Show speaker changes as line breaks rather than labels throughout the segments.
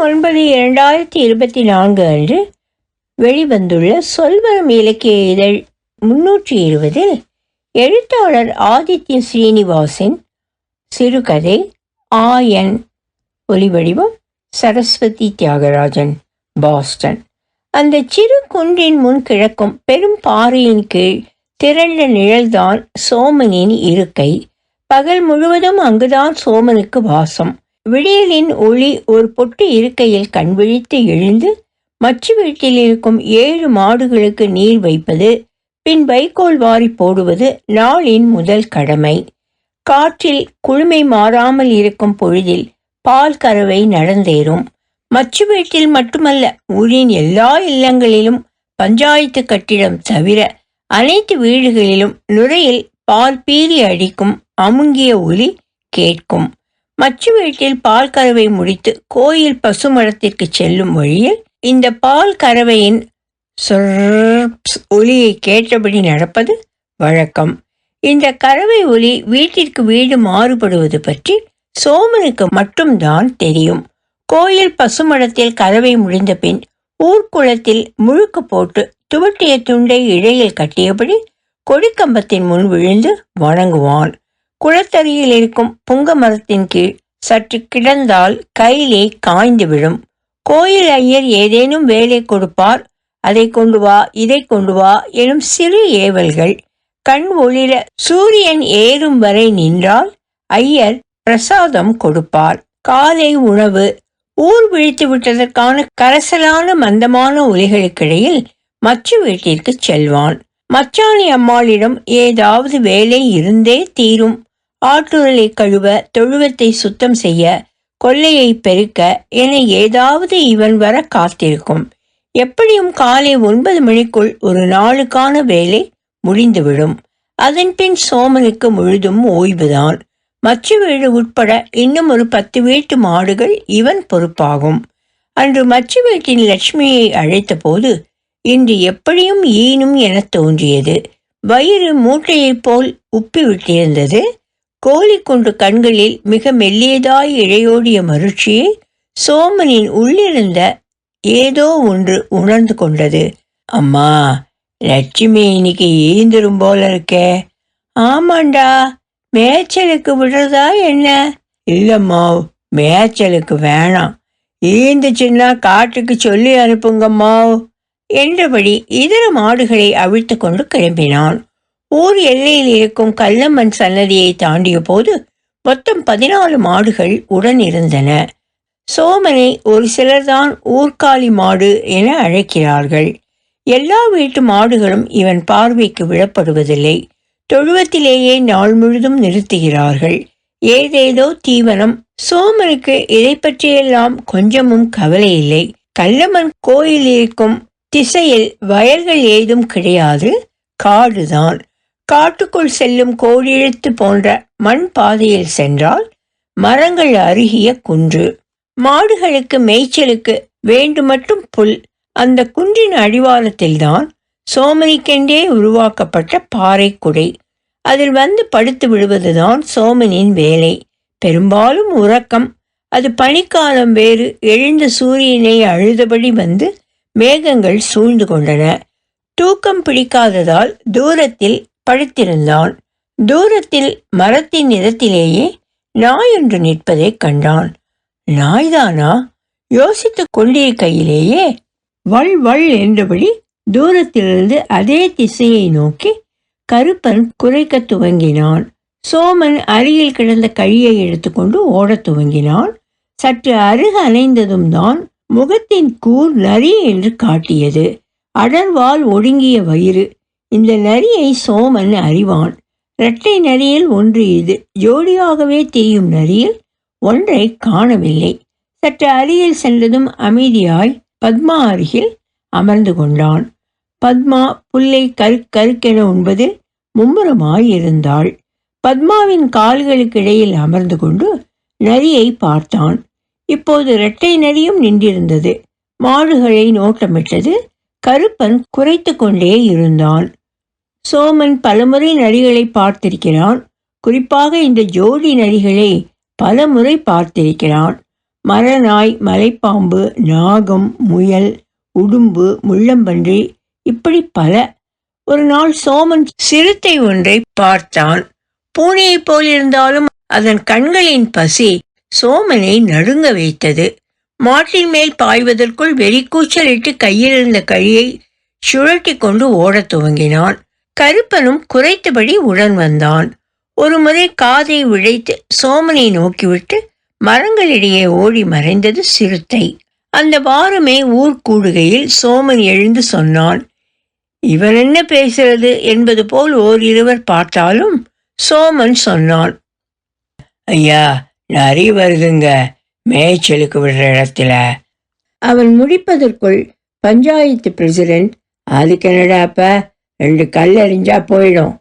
ஒன்பது இரண்டாயிரத்தி இருபத்தி நான்கு அன்று வெளிவந்துள்ள சொல்வரம் இலக்கிய இதழ் முன்னூற்றி இருபதில் எழுத்தாளர் ஆதித்ய ஸ்ரீனிவாசின் சிறுகதை ஆயன் ஒலிவடிவம் சரஸ்வதி தியாகராஜன் பாஸ்டன். அந்த சிறு குன்றின் முன் கிழக்கும் பெரும் பாறையின் கீழ் திரண்ட நிழல்தான் சோமனின் இருக்கை. பகல் முழுவதும் அங்குதான் சோமனுக்கு வாசம். விடியலின் ஒளி ஒரு பொட்டு இருக்கையில் கண்விழித்து எழுந்து மச்சு வீட்டில் இருக்கும் ஏழு மாடுகளுக்கு நீர் வைப்பது பின் வைக்கோல் வாரி போடுவது நாளின் முதல் கடமை. காற்றில் குளுமை மாறாமல் இருக்கும் பொழுதில் பால் கறவை நடந்தேறும். மச்சு வீட்டில் மட்டுமல்ல ஊரின் எல்லா இல்லங்களிலும் பஞ்சாயத்து கட்டிடம் தவிர அனைத்து வீடுகளிலும் நுரையில் பால் பீறி அடிக்கும் அமுங்கிய ஒலி கேட்கும். மச்சு வீட்டில் பால் கறவை முடித்து கோயில் பசுமரத்திற்கு செல்லும் வழியில் இந்த பால் கறவையின் ஒலியை கேட்டபடி நடப்பது வழக்கம். இந்த கறவை ஒலி வீட்டிற்கு வீடு மாறுபடுவது பற்றி சோமனுக்கு மட்டும்தான் தெரியும். கோயில் பசுமடத்தில் கறவை முடிந்த பின் ஊர்க்குளத்தில் முழுக்கு போட்டு துவட்டிய துண்டை இடையில் கட்டியபடி கொடிக்கம்பத்தின் முன் விழுந்து வணங்குவான் குளத்தருகில் இருக்கும் புங்க மரத்தின் கீழ் சற்று கிடந்தால் கையிலே காய்ந்துவிடும் கோயில் ஐயர் ஏதேனும் வேலை கொடுப்பார் அதை கொண்டு வா இதை கொண்டு வா எனும் சிறு ஏவல்கள் கண் ஒளிர சூரியன் ஏறும் வரை நின்றால் ஐயர் பிரசாதம் கொடுப்பார். காலை உணவு ஊர் விழித்து விட்டதற்கான கரசலான மந்தமான ஒலிகளுக்கிடையில் மச்சு வீட்டிற்கு செல்வான். மச்சாணி அம்மாளிடம் ஏதாவது வேலை இருந்தே தீரும். ஆட்டுரலை கழுவ தொழுவத்தை சுத்தம் செய்ய கொல்லையை பெருக்க என ஏதாவது இவன் வர காத்திருக்கும். எப்படியும் காலை ஒன்பது மணிக்குள் ஒரு நாளுக்கான வேலை முடிந்துவிடும். அதன்பின் சோமனுக்கு முழுதும் ஓய்வுதான். மச்சு வீடு உட்பட இன்னும் ஒரு பத்து வீட்டு மாடுகள் இவன் பொறுப்பாகும். அன்று மச்சு வீட்டின் லட்சுமியை அழைத்த போது இன்று எப்படியும் ஈனும் என தோன்றியது. வயிறு மூட்டையைப் போல் உப்பி விட்டிருந்தது. கோழி கண்களில் மிக மெல்லியதாய் இழையோடிய மருட்சியை சோமனின் உள்ளிருந்த ஏதோ ஒன்று உணர்ந்து கொண்டது. அம்மா லட்சுமி இன்னைக்கு ஈந்திரும் போல இருக்கே. ஆமாண்டா மேய்ச்சலுக்கு விடுறதா என்ன? இல்லம்மா மேய்ச்சலுக்கு வேணாம். ஈந்துச்சுன்னா காட்டுக்கு சொல்லி அனுப்புங்கம்மா. என்றபடி இதர மாடுகளை அவிழ்த்து கொண்டு கிளம்பினான். ஊர் எல்லையில் இருக்கும் கல்லம்மன் சன்னதியை தாண்டிய போது மொத்தம் பதினாலு மாடுகள் உடன் இருந்தன சோமனை ஒரு சிலர்தான் ஊர்காலி மாடு என அழைக்கிறார்கள். எல்லா வீட்டு மாடுகளும் இவன் பார்வைக்கு விடப்படுவதில்லை தொழுவத்திலேயே நாள் முழுதும் நிறுத்துகிறார்கள். ஏதேதோ தீவனம். சோமனுக்கு இதை பற்றியெல்லாம் கொஞ்சமும் கவலை இல்லை கல்லம்மன் கோயில் இருக்கும் திசையில் வயல்கள் ஏதும் கிடையாது. காடுதான். காட்டுக்குள் செல்லும் கோழிழுத்து போன்ற மண் பாதையில் சென்றால் மரங்கள் அருகிய குன்று. மாடுகளுக்கு மேய்ச்சலுக்கு வேண்டு மட்டும் புல். அந்த குன்றின் அடிவாரத்தில்தான் சோமனிக்கென்றே உருவாக்கப்பட்ட பாறை குடை. அதில் வந்து படுத்து விடுவதுதான் சோமனின் வேலை. பெரும்பாலும் உறக்கம். அது பனிக்காலம் வேறு எழுந்த சூரியனை அழுதபடி வந்து மேகங்கள் சூழ்ந்து கொண்டன. தூக்கம் பிடிக்காததால் தூரத்தில் படுத்திருந்தான். தூரத்தில் மரத்தின் நிறத்திலேயே நாய் ஒன்று நிற்பதைக் கண்டான். நாய்தானா? யோசித்துக் கொண்டிருக்கையிலேயே வள் வள் என்றபடி தூரத்திலிருந்து அதே திசையை நோக்கி கருப்பன் குறைக்க துவங்கினான். சோமன் அருகில் கிடந்த கழியை எடுத்துக்கொண்டு ஓடத் துவங்கினான். சற்று அருக அலைந்ததும் தான் முகத்தின் கூர் நரி என்று காட்டியது. அடர்வால் ஒடுங்கிய வயிறு இந்த நரியை சோமன் அறிவான். இரட்டை நரியில் ஒன்று இது. ஜோடியாகவே தெரியும் நரியில் ஒன்றை காணவில்லை. சற்று அருகில் சென்றதும் அமைதியாய் பத்மா அருகில் அமர்ந்து கொண்டான். பத்மா புல்லை கரு கருக்கென உண்பதில் மும்முரமாயிருந்தாள் பத்மாவின் கால்களுக்கு இடையில் அமர்ந்து கொண்டு நரியை பார்த்தான். இப்போது இரட்டை நரியும் நின்றிருந்தது. மாடுகளை நோட்டமிட்டது. கருப்பன் குறைத்து கொண்டே இருந்தான். சோமன் பலமுறை நரிகளை பார்த்திருக்கிறான். குறிப்பாக இந்த ஜோடி நரிகளை பலமுறை பார்த்திருக்கிறான். மரநாய் மலைப்பாம்பு நாகம் முயல் உடும்பு முள்ளம்பன்றி இப்படி பல. ஒரு நாள் சோமன் சிறுத்தை ஒன்றை பார்த்தான். பூனையைப் போலிருந்தாலும் அதன் கண்களின் பசி சோமனை நடுங்க வைத்தது. மாட்டின் மேல் பாய்வதற்குள் வெறிக்கூச்சலிட்டு கையிலிருந்த கழியை சுழட்டி கொண்டு ஓடத் துவங்கினான். கருப்பனும் குறைத்தபடி உடன் வந்தான். ஒருமுறை காதை விழைத்து சோமனை நோக்கிவிட்டு மரங்களிடையே ஓடி மறைந்தது சிறுத்தை. அந்த வாரமே ஊர் கூடுகையில் சோமன் எழுந்து சொன்னான் இவன் என்ன பேசுறது என்பது போல் ஓர் இருவர் பார்த்தாலும் சோமன் சொன்னான். ஐயா நரி வருதுங்க மேய்ச்சலுக்கு விடுற இடத்துல. அவன் முடிப்பதற்குள் பஞ்சாயத்து பிரசிடென்ட் அதுக்கு என்னடாப்ப ரெண்டு கல் எறிஞ்சா போயிடும்.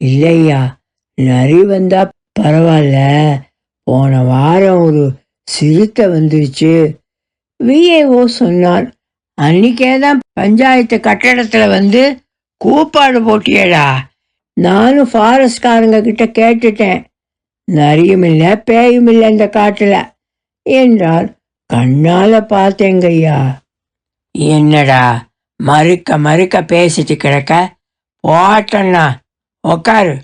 இல்லையா? நரி வந்தா பரவாயில்ல போன வாரம் ஒரு சிறுத்தை வந்துருச்சு. விஏஓ சொன்னார் அன்னைக்கே தான் பஞ்சாயத்து கட்டடத்தில் வந்து கூப்பாடு போட்டியடா. நானும் ஃபாரஸ்ட்காரங்க கிட்ட கேட்டுட்டேன். நரியும் இல்லை பேயும் இல்லை இந்த காட்டில் என்றார். கண்ணால பார்த்தேங்கய்யா. என்னடா? மறுக்க மறுக்க பேசிட்டு கிடக்க போட்டண்ணா உக்காரு.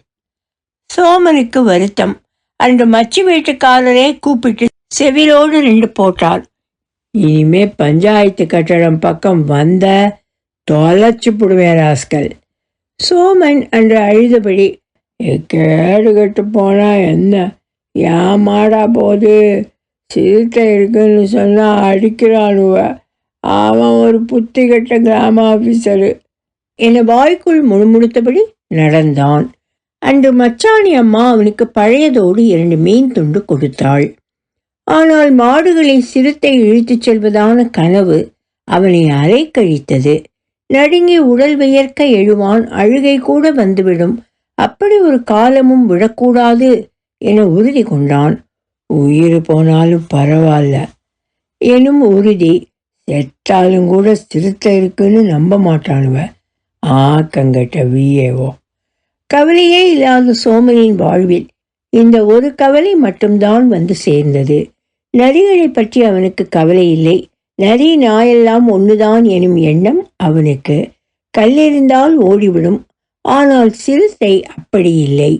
சோமனுக்கு வருத்தம். அன்று மச்சி வீட்டுக்காரரே கூப்பிட்டு செவிலோடு நின்று போட்டார் இனிமே பஞ்சாயத்து கட்டடம் பக்கம் வந்த தொலைச்சு புடுவேன் ராஸ்கல். சோமன் அன்று அழுதபடி கேடு கட்டு போனா என்ன? ஏமாடா போது? சிறுத்தை இருக்குன்னு சொன்னா அடிக்கிறானுவ. அவன் ஒரு புத்தி கட்ட கிராம ஆஃபீஸரு என வாய்க்குள் முணுமுணுத்தபடி நடந்தான். அன்று மச்சாணி அம்மா அவனுக்கு பழையதோடு இரண்டு மீன் துண்டு கொடுத்தாள். ஆனால் மாடுகளை சிறுத்தை இழுத்துச் செல்வதான கனவு அவனை அலைக்கழித்தது நடுங்கி உடல் வியர்க்க எழுவான் அழுகை கூட வந்துவிடும். அப்படி ஒரு காலமும் விடக்கூடாது என உறுதி கொண்டான். உயிர் போனாலும் பரவாயில்ல. எனும் உறுதி செத்தாலும் கூட சிறுத்தை இருக்குன்னு நம்ப மாட்டானுவ. ஆக்கங்கட்ட விஏஓ கவலையே இல்லாத சோமனின் வாழ்வில் இந்த ஒரு கவலை மட்டும்தான் வந்து சேர்ந்தது. நரிகளை பற்றி அவனுக்கு கவலை இல்லை. நரி நாயெல்லாம் ஒன்றுதான் எனும் எண்ணம் அவனுக்கு. கல்லெறிந்தால் ஓடிவிடும். ஆனால் சிறுத்தை அப்படி இல்லை.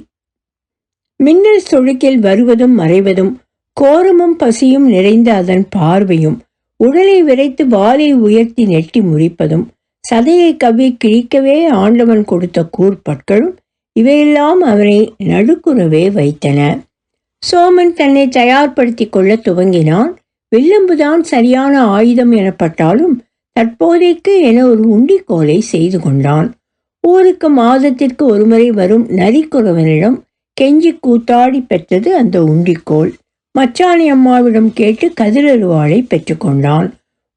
மின்னல் சொழுக்கில் வருவதும் மறைவதும் கோரமும் பசியும் நிறைந்த அதன் பார்வையும் உடலை விரைத்து வாலை உயர்த்தி நெட்டி முறிப்பதும் சதையை கவி கிழிக்கவே ஆண்டவன் கொடுத்த கூர்பற்களும் இவையெல்லாம் அவனை நடுக்குறவே வைத்தன. சோமன் தன்னை தயார்படுத்திக் கொள்ள துவங்கினான். வில்லம்புதான் சரியான ஆயுதம் எனப்பட்டாலும் தற்போதைக்கு என ஒரு உண்டிக்கோலை செய்து கொண்டான். ஊருக்கு மாதத்திற்கு ஒருமுறை வரும் நரிக்குறவனிடம் கெஞ்சி கூத்தாடி பெற்றது அந்த உண்டிக்கோள் மச்சாணி அம்மாவிடம் கேட்டு கதிரருவாளை பெற்றுக்கொண்டான்.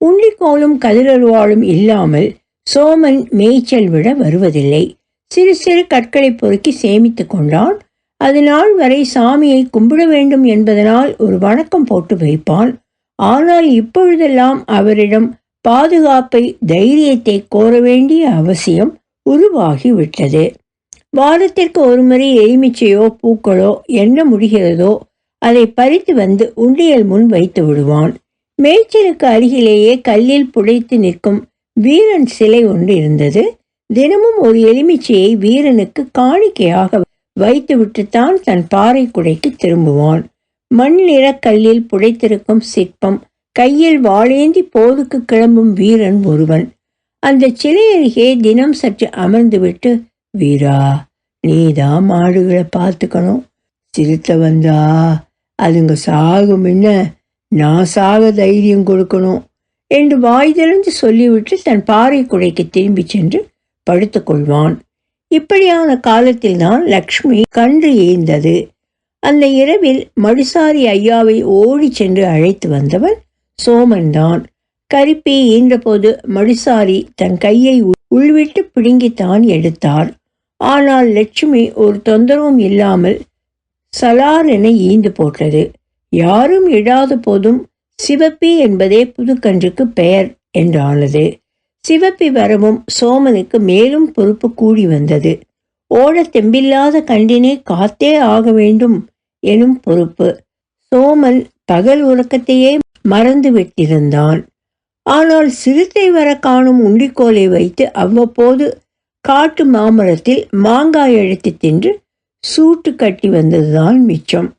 உண்ணிக்கோளும் கதிரருவாளும் இல்லாமல் சோமன் மேய்ச்சல் விட வருவதில்லை. சிறு சிறு கற்களை பொறுக்கி சேமித்து கொண்டான். நாள் வரை சாமியை கும்பிட வேண்டும் என்பதனால் ஒரு வணக்கம் போட்டு வைப்பான். ஆனால் இப்பொழுதெல்லாம் அவரிடம் பாதுகாப்பை தைரியத்தை கோர வேண்டிய அவசியம் உருவாகிவிட்டது. வாரத்திற்கு ஒருமுறை எலுமிச்சையோ பூக்களோ என்ன முடிகிறதோ அதை பறித்து வந்து உண்டியல் முன் வைத்து விடுவான். மேய்ச்சலுக்கு அருகிலேயே கல்லில் புடைத்து நிற்கும் வீரன் சிலை ஒன்று இருந்தது. தினமும் ஒரு எலுமிச்சையை வீரனுக்கு காணிக்கையாக வைத்துவிட்டுத்தான் தன் பாறை குடைக்கு திரும்புவான். மண் நிற கல்லில் புடைத்திருக்கும் சிற்பம் கையில் வாளேந்தி போருக்கு கிளம்பும் வீரன் ஒருவன். அந்த சிலை அருகே தினம் சற்று அமர்ந்துவிட்டு வீரா நீதான் மாடுகளை பார்த்துக்கணும். சிறுத்தை வந்தா அதுங்க சாகும் என்ன நான் சாக தைரியம் கொடுக்கணும் என்று வாய் திறந்து சொல்லிவிட்டு தன் பாறை குடைக்கு திரும்பி சென்று படுத்துக்கொள்வான் இப்படியான காலத்தில்தான் லக்ஷ்மி கன்று ஈந்தது அந்த இரவில் மடுசாரி ஐயாவை ஓடி சென்று அழைத்து வந்தவன் சோமன்தான். கரிப்பி ஈன்றபோது மடுசாரி தன் கையை உள்விட்டு பிடுங்கித்தான் எடுத்தார் ஆனால் லட்சுமி ஒரு தொந்தரவும் இல்லாமல் சலார் என ஈந்து போட்டது யாரும் இடாத போதும் சிவப்பி என்பதே புதுக்கன்றுக்கு பெயர் என்றானது. சிவப்பி வரவும் சோமனுக்கு மேலும் பொறுப்பு கூடி வந்தது. ஓட தெம்பில்லாத கண்டினை காத்தே ஆக வேண்டும் எனும் பொறுப்பு. சோமன் பகல் உறக்கத்தையே மறந்து விட்டிருந்தான். ஆனால் சிறுத்தை வர காணும் உண்டிக்கோலை வைத்து அவ்வப்போது காட்டு மாமரத்தில் மாங்காய் எடுத்து தின்று சூட்டு கட்டி வந்ததுதான் மிச்சம்.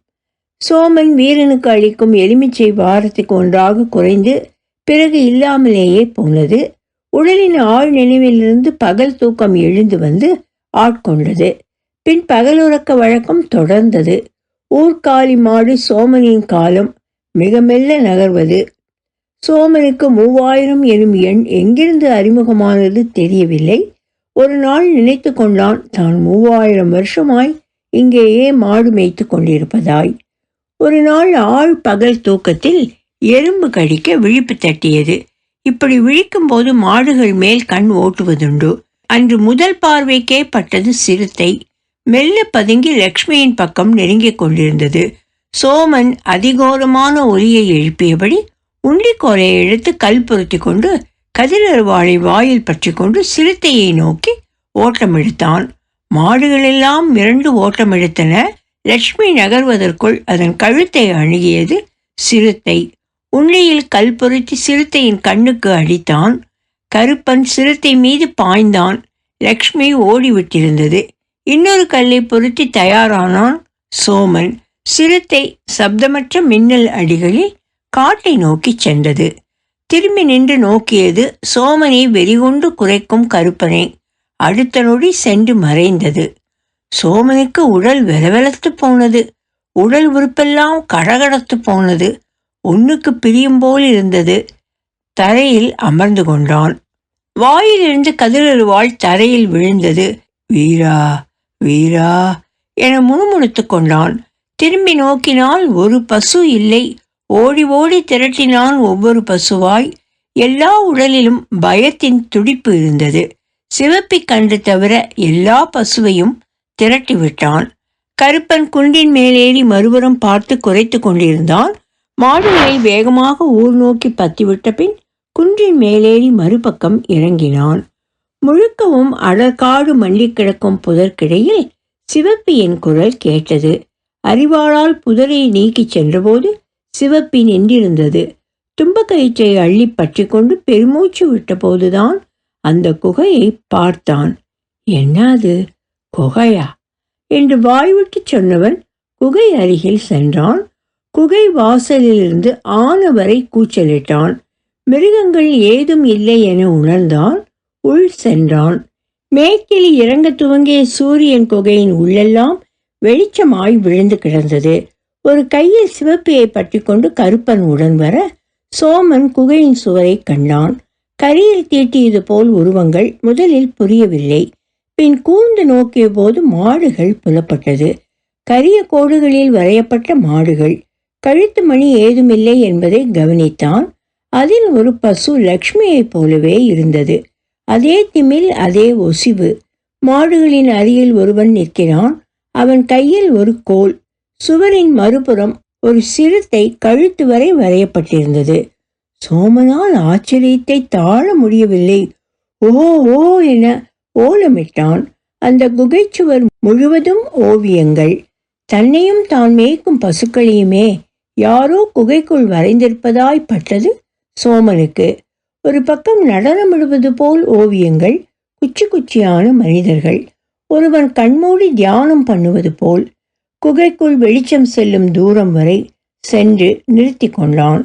சோமன் வீரனுக்கு அளிக்கும் எலுமிச்சை வாரத்துக்கு ஒன்றாக குறைந்து பிறகு இல்லாமலேயே போனது. உடலின் ஆழ் நினைவிலிருந்து பகல் தூக்கம் எழுந்து வந்து ஆட்கொண்டது. பின் பகலுறக்க வழக்கம் தொடர்ந்தது. ஊர்காலி மாடு சோமனின் காலம் மிக மெல்ல நகர்வது. சோமனுக்கு மூவாயிரம் எனும் எண் எங்கிருந்து அறிமுகமானது தெரியவில்லை. ஒரு நாள் நினைத்து கொண்டான் தான் மூவாயிரம் வருஷமாய் இங்கேயே மாடு மேய்த்து கொண்டிருப்பதாய். ஒரு நாள் ஆள் பகல் தூக்கத்தில் எறும்பு கடிக்க விழிப்பு தட்டியது. இப்படி விழிக்கும் போது மாடுகள் மேல் கண் ஓட்டுவதுண்டு. அன்று முதல் பார்வைக்கே பட்டது சிறுத்தை. மெல்ல பதுங்கி லக்ஷ்மியின் பக்கம் நெருங்கிக் கொண்டிருந்தது. சோமன் அதிகோரமான ஒலியை எழுப்பியபடி உண்டிக்கோலையை எடுத்து கல் பொருத்தி கொண்டு கதிரருவாளை வாயில் பற்றி கொண்டு சிறுத்தையை நோக்கி ஓட்டமெடுத்தான். மாடுகளெல்லாம் மிரண்டு ஓட்டமெடுத்தன. லட்சுமி நகர்வதற்குள் அதன் கழுத்தை அணுகியது சிறுத்தை. உண்மையில் கல் பொருத்தி சிறுத்தையின் கண்ணுக்கு அடித்தான். கருப்பன் சிறுத்தை மீது பாய்ந்தான். லக்ஷ்மி ஓடிவிட்டிருந்தது. இன்னொரு கல்லை பொருத்தி தயாரானான் சோமன். சிறுத்தை சப்தமற்ற மின்னல் அடிகளில் காட்டை நோக்கி சென்றது. திரும்பி நின்று நோக்கியது சோமனை வெறிகொண்டு குறைக்கும் கருப்பனை. அடுத்த நொடி சென்று மறைந்தது. சோமனுக்கு உடல் வெலவெலத்து போனது. உடல் உறுப்பெல்லாம் கடகடத்து போனது. ஒன்றுக்கு பிரியும் போல் இருந்தது. தரையில் அமர்ந்து கொண்டான். வாயிலிருந்து கதிரருவாள் தரையில் விழுந்தது. வீரா வீரா என முணுமுணுத்து கொண்டான். திரும்பி நோக்கினால் ஒரு பசு இல்லை. ஓடி ஓடி திரட்டினான் ஒவ்வொரு பசுவாய். எல்லா உடலிலும் பயத்தின் துடிப்பு இருந்தது. சிவப்பி கண்டு தவிர எல்லா பசுவையும் திரட்டி விட்டான் கருப்பன் குண்டின் மேலேறி மறுபுறம் பார்த்து குறைத்து கொண்டிருந்தான். மாடுகளை வேகமாக ஊர் நோக்கி பத்திவிட்ட பின் குன்றின் மேலேறி மறுபக்கம் இறங்கினான். முழுக்கவும் அடற்காடு மல்லி கிடக்கும் புதற்கிடையில் சிவப்பியின் குரல் கேட்டது. அறிவாளால் புதரை நீக்கிச் சென்றபோது சிவப்பி நின்றிருந்தது. தும்பக்கயிற்றை அள்ளி பற்றி கொண்டு பெருமூச்சு விட்டபோதுதான் அந்த குகையை பார்த்தான். என்ன அது குகையா? என்று வாய்விட்டு சொன்னவன் குகை அருகில் சென்றான். குகை வாசலிலிருந்து ஆனவரை கூச்சலிட்டான். மிருகங்கள் ஏதும் இல்லை என உணர்ந்தான். உள் சென்றான். மேற்கில் இறங்க துவங்கிய சூரியன் குகையின் உள்ளெல்லாம் வெளிச்சமாய் விழுந்து கிடந்தது. ஒரு கையில் சிவப்பியை பற்றி கொண்டு கருப்பன் உடன் வர சோமன் குகையின் சுவரை கண்டான். கரியில் தீட்டியது போல் உருவங்கள் முதலில் புரியவில்லை. பின் கூர்ந்து நோக்கிய போது மாடுகள் புலப்பட்டது. கரிய கோடுகளில் வரையப்பட்ட மாடுகள். கழுத்து மணி ஏதுமில்லை என்பதை கவனித்தான். அதில் ஒரு பசு லக்ஷ்மியைப் போலவே இருந்தது. அதே திமில் அதே ஒசிவு. மாடுகளின் அருகில் ஒருவன் நிற்கிறான். அவன் கையில் ஒரு கோல். சுவரின் மறுபுறம் ஒரு சிறுத்தை கழுத்து வரை வரையப்பட்டிருந்தது. சோமனால் ஆச்சரியத்தை தாழ முடியவில்லை. ஓ ஓ என ஓலமிட்டான். அந்த குகைச்சுவர் முழுவதும் ஓவியங்கள். தன்னையும் தான் மேய்க்கும் பசுக்களையுமே யாரோ குகைக்குள் வரைந்திருப்பதாய் பட்டது சோமனுக்கு. ஒரு பக்கம் நடனமிடுவது போல் ஓவியங்கள் குச்சி குச்சியான மனிதர்கள். ஒருவன் கண்மூடி தியானம் பண்ணுவது போல் குகைக்குள் வெளிச்சம் செல்லும் தூரம் வரை சென்று நிறுத்தி கொண்டான்.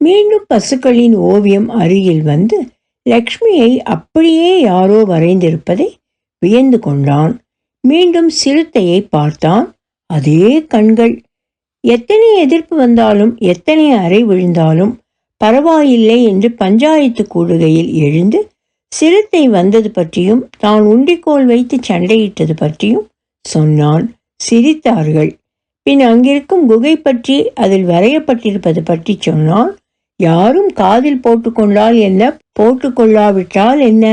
மீண்டும் பசுக்களின் ஓவியம் அருகில் வந்து லக்ஷ்மியை அப்படியே யாரோ வரைந்திருப்பதை வியந்து கொண்டான். மீண்டும் சிறுத்தையை பார்த்தான். அதே கண்கள். எத்தனை எதிர்ப்பு வந்தாலும் எத்தனை அறை விழுந்தாலும் பரவாயில்லை என்று பஞ்சாயத்து கூடுகையில் எழுந்து சிறுத்தை வந்தது பற்றியும் தான் உண்டிக்கோல் வைத்து சண்டையிட்டது பற்றியும் சொன்னான். சிரித்தார்கள். பின் அங்கிருக்கும் குகை பற்றி அதில் வரையப்பட்டிருப்பது பற்றி சொன்னான். யாரும் காதில் போட்டுக்கொண்டால் என்ன? போட்டுக்கொள்ளாவிட்டால் என்ன?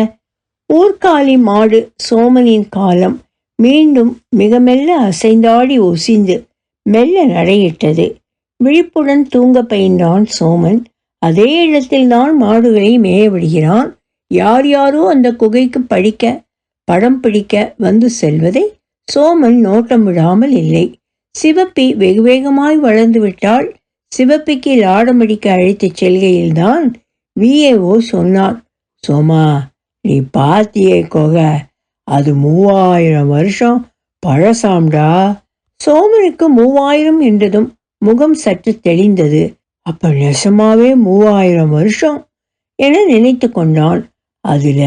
ஊர்காலி மாடு சோமனின் காலம். மீண்டும் மிக மெல்ல அசைந்தாடி ஒசிந்து மெல்ல நடையிட்டது. விழிப்புடன் தூங்க பயின்றான் சோமன். அதே இடத்தில்தான் மாடுகளை மேய விடுகிறான். யார் யாரோ அந்த குகைக்கு படிக்க படம் பிடிக்க வந்து செல்வதை சோமன் நோட்டம் விடாமல் இல்லை. சிவப்பி வெகு வேகமாய் வளர்ந்து விட்டாள். சிவப்பிக்கு லாடமடிக்க அழைத்துச் செல்கையில்தான் விஏஓ சொன்னான். சோமா நீ பாத்தியே கொக அது மூவாயிரம் வருஷம் பழசாம்டா. சோமனுக்கு மூவாயிரம் என்றதும் முகம் சற்று தெளிந்தது. அப்ப நெசமாவே மூவாயிரம் வருஷம் என நினைத்து கொண்டான். அதுல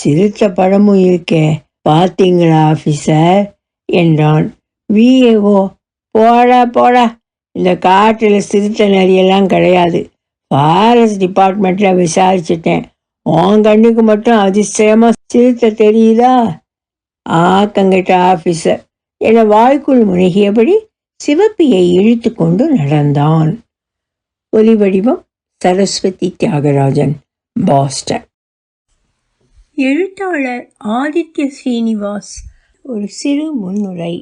சிறுத்த படமும் இருக்கே பாத்தீங்களா ஆஃபீஸர் என்றான். விஏஓ போடா போடா இந்த காட்டில் சிறுத்தை நரியெல்லாம் கிடையாது. ஃபாரஸ்ட் டிபார்ட்மெண்ட்டில் விசாரிச்சிட்டேன். உன் கண்ணுக்கு மட்டும் அதிசயமாக சிறுத்தை தெரியுதா? ஆக்கங்கிட்ட ஆஃபீஸர் என வாய்க்குள் முழுகியபடி சிவப்பியை இழுத்து கொண்டு நடந்தான். ஒலி வடிவம் சரஸ்வதி தியாகராஜன் பாஸ்டன். எழுத்தாளர் ஆதித்ய ஸ்ரீனிவாஸ் ஒரு சிறு முன்னுரை.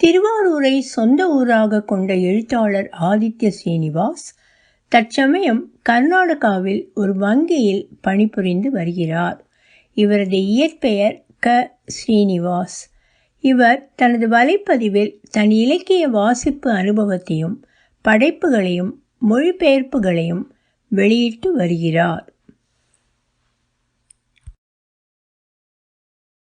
திருவாரூரை சொந்த ஊராக கொண்ட எழுத்தாளர் ஆதித்ய ஸ்ரீனிவாஸ் தற்சமயம் கர்நாடகாவில் ஒரு வங்கியில் பணிபுரிந்து வருகிறார். இவரது இயற்பெயர் க. ஸ்ரீனிவாஸ் இவர் தனது வலைப்பதிவில் தன் இலக்கிய வாசிப்பு அனுபவத்தையும் படைப்புகளையும் மொழிபெயர்ப்புகளையும் வெளியிட்டு வருகிறார்.